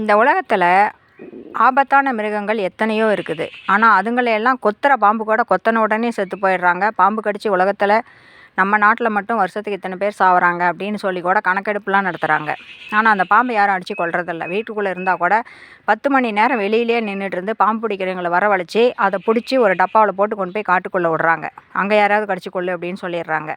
இந்த உலகத்தில் ஆபத்தான மிருகங்கள் எத்தனையோ இருக்குது. ஆனால் அதுங்களையெல்லாம் கொத்துற பாம்பு கூட கொத்தின உடனே செத்து போயிடுறாங்க. பாம்பு கடித்து உலகத்தில் நம்ம நாட்டில் மட்டும் வருஷத்துக்கு இத்தனை பேர் சாகுறாங்க அப்படின்னு சொல்லி கூட கணக்கெடுப்புலாம் நடத்துகிறாங்க ஆனால் அந்த பாம்பை யாரும் அடித்து கொள்றதில்ல வீட்டுக்குள்ளே இருந்தால் கூட பத்து மணி நேரம் வெளியிலேயே நின்றுட்டு இருந்து பாம்பு பிடிக்கிறவங்களை வரவழைச்சி அதை பிடிச்சி ஒரு டப்பாவில் போட்டு கொண்டு போய் காட்டுக்குள்ளே விடுறாங்க. அங்கே யாராவது கடிச்சு கொள்ளு அப்படின்னு சொல்லிடுறாங்க.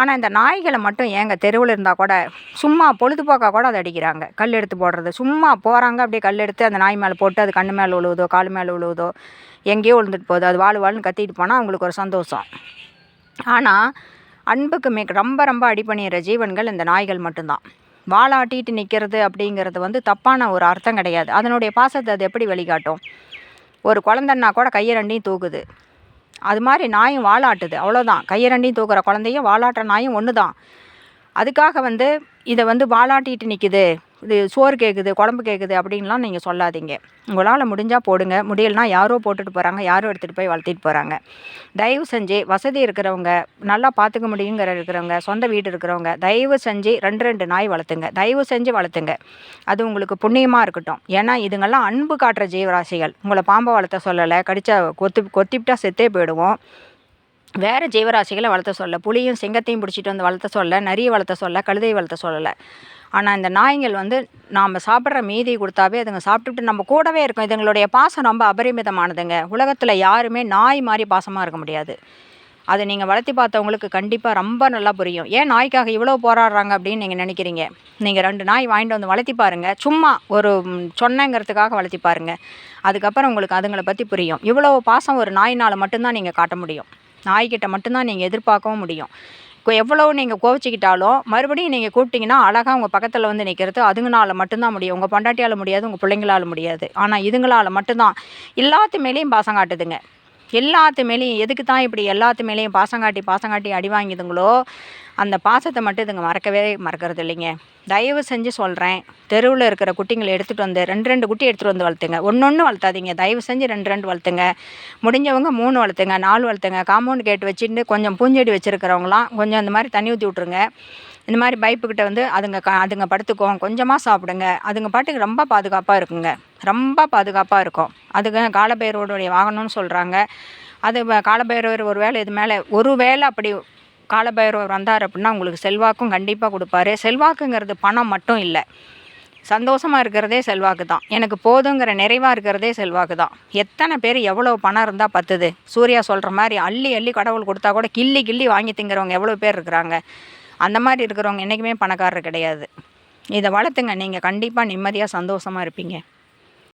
ஆனால் இந்த நாய்களை மட்டும் ஏங்க தெருவில் இருந்தால் கூட சும்மா பொழுதுபோக்காக கூட அதை அடிக்கிறாங்க. கல் எடுத்து போடுறது. சும்மா போகிறாங்க அப்படியே கல் எடுத்து அந்த நாய் மேலே போட்டு அது கண்ணு மேலே உழுவுதோ கால் மேலே உழுவுதோ எங்கேயோ விழுந்துட்டு போகுது. அது வாழ் வாழ்னு கத்திட்டு போனால் அவங்களுக்கு ஒரு சந்தோஷம். ஆனால் அன்புக்கு மிக ரொம்ப ரொம்ப அடி பண்ணிடுற ஜீவன்கள் இந்த நாய்கள் மட்டும்தான். வாலாட்டிட்டு நிற்கிறது அப்படிங்கிறது வந்து தப்பான ஒரு அர்த்தம் கிடையாது. அதனுடைய பாசத்தை அது எப்படி வெளிக்காட்டும்? ஒரு குழந்தன்னா கூட கையை ரெண்டையும் தூக்குது. அது மாதிரி நாயும் வாலாட்டுது. அவ்வளோதான் கையை ரெண்டையும் தூக்குற குழந்தையும் வாலாட்டுற நாயும் ஒன்று தான் அதுக்காக வந்து இதை வந்து வாலாட்டிட்டு நிற்குது இது சோறு கேட்குது குழம்பு கேட்குது அப்படின்லாம் நீங்கள் சொல்லாதீங்க. உங்களால் முடிஞ்சால் போடுங்க. முடியலனா யாரோ போட்டுட்டு போகிறாங்க யாரோ எடுத்துகிட்டு போய் வளர்த்திட்டு போகிறாங்க தயவு செஞ்சு வசதி இருக்கிறவங்க நல்லா பார்த்துக்க முடியுங்கிற இருக்கிறவங்க சொந்த வீடு இருக்கிறவங்க தயவு செஞ்சு ரெண்டு ரெண்டு நாய் வளர்த்துங்க. தயவு செஞ்சு வளர்த்துங்க. அது உங்களுக்கு புண்ணியமாக இருக்கட்டும். ஏன்னா இதுங்கெல்லாம் அன்பு காட்டுற ஜீவராசிகள். உங்களை பாம்பை வளர்த்த சொல்லலை. கடிச்சா கொத்து கொத்திவிட்டா செத்தே போயிடுவோம். வேறு ஜீவராசிகளை வளர்த்த சொல்ல புளியும் சிங்கத்தையும் பிடிச்சிட்டு வந்து வளர்த்த சொல்ல நிறைய வளர்த்த சொல்ல கழுதையை வளர்த்த சொல்லலை. ஆனால் இந்த நாய்கள் வந்து நாம் சாப்பிட்ற மீதி கொடுத்தாவே அதுங்க சாப்பிட்டுட்டு நம்ம கூடவே இருக்கும். இதுங்களுடைய பாசம் ரொம்ப அபரிமிதமானதுங்க. உலகத்தில் யாருமே நாய் மாதிரி பாசமாக இருக்க முடியாது. அதை நீங்கள் வளர்த்தி பார்த்தவங்களுக்கு கண்டிப்பாக ரொம்ப நல்லா புரியும். ஏன் நாய்க்காக இவ்வளோ போராடுறாங்க அப்படின்னு நீங்கள் நினைக்கிறீங்க? நீங்கள் ரெண்டு நாய் வாங்கிட்டு வந்து வளர்த்தி பாருங்கள் சும்மா ஒரு சொன்னங்கிறதுக்காக வளர்த்தி பாருங்கள் அதுக்கப்புறம் உங்களுக்கு அதுங்களை பற்றி புரியும். இவ்வளோ பாசம் ஒரு நாயினால் மட்டும்தான் நீங்கள் காட்ட முடியும். நாய்கிட்ட மட்டும்தான் நீங்கள் எதிர்பார்க்கவும் முடியும். இப்போ எவ்வளோ நீங்கள் கோவிச்சிக்கிட்டாலும் மறுபடியும் நீங்கள் கூப்பிட்டிங்கன்னா அழகாக உங்கள் பக்கத்தில் வந்து நிற்கிறது அதுங்களால மட்டும்தான் முடியும். உங்கள் பொண்டாட்டியால் முடியாது உங்கள் பிள்ளைங்களால முடியாது. ஆனால் இதுங்களால் மட்டும்தான். எல்லாத்து மேலேயும் பாசம் காட்டுதுங்க. எல்லாத்து மேலேயும் எதுக்கு தான் இப்படி எல்லாத்து மேலேயும் பாசம் காட்டி பாசம் காட்டி அடி வாங்கிதுங்களோ அந்த பாசத்தை மட்டும் இதுங்க மறக்கவே மறக்கிறது இல்லைங்க. தயவு செஞ்சு சொல்கிறேன் தெருவில் இருக்கிற குட்டிங்களை எடுத்துகிட்டு வந்து ரெண்டு ரெண்டு குட்டி எடுத்துகிட்டு வந்து வளர்த்துங்க. ஒன்று ஒன்று வளர்த்தாதீங்க. தயவு செஞ்சு ரெண்டு ரெண்டு வளர்த்துங்க. முடிஞ்சவங்க மூணு வளர்த்துங்க நாலு வளர்த்துங்க. காம்பவுண்ட் கேட்டு வச்சுட்டு கொஞ்சம் பூஞ்செடி வச்சுருக்கிறவங்களாம் கொஞ்சம் இந்த மாதிரி தண்ணி ஊற்றி விட்ருங்க இந்த மாதிரி பைப்புக்கிட்ட வந்து அதுங்க க அதுங்க படுத்துக்கும் கொஞ்சமாக சாப்பிடுங்க. அதுங்க பாட்டுக்கு ரொம்ப பாதுகாப்பாக இருக்குங்க. ரொம்ப பாதுகாப்பாக இருக்கும். அதுங்க காலபைரவருடைய வாகனம்னு சொல்கிறாங்க அது காலபைரவர் ஒரு வேளை இது மேலே ஒரு வேளை அப்படி காலபைரவர் வந்தார் அப்படின்னா உங்களுக்கு செல்வாக்கும் கண்டிப்பாக கொடுப்பாரு. செல்வாக்குங்கிறது பணம் மட்டும் இல்லை. சந்தோஷமாக இருக்கிறதே செல்வாக்கு தான். எனக்கு போதுங்கிற நிறைவாக இருக்கிறதே செல்வாக்கு தான். எத்தனை பேர் எவ்வளோ பணம் இருந்தால் பத்துது? சூர்யா சொல்கிற மாதிரி அள்ளி அள்ளி கடவுள் கொடுத்தா கூட கிள்ளி கிள்ளி வாங்கி திங்கிறவங்க எவ்வளோ பேர் இருக்கிறாங்க? அந்த மாதிரி இருக்கிறவங்க என்றைக்குமே பணக்காரர் கிடையாது. இதை வளர்த்துங்க. நீங்கள் கண்டிப்பாக நிம்மதியாக சந்தோஷமாக இருப்பீங்க.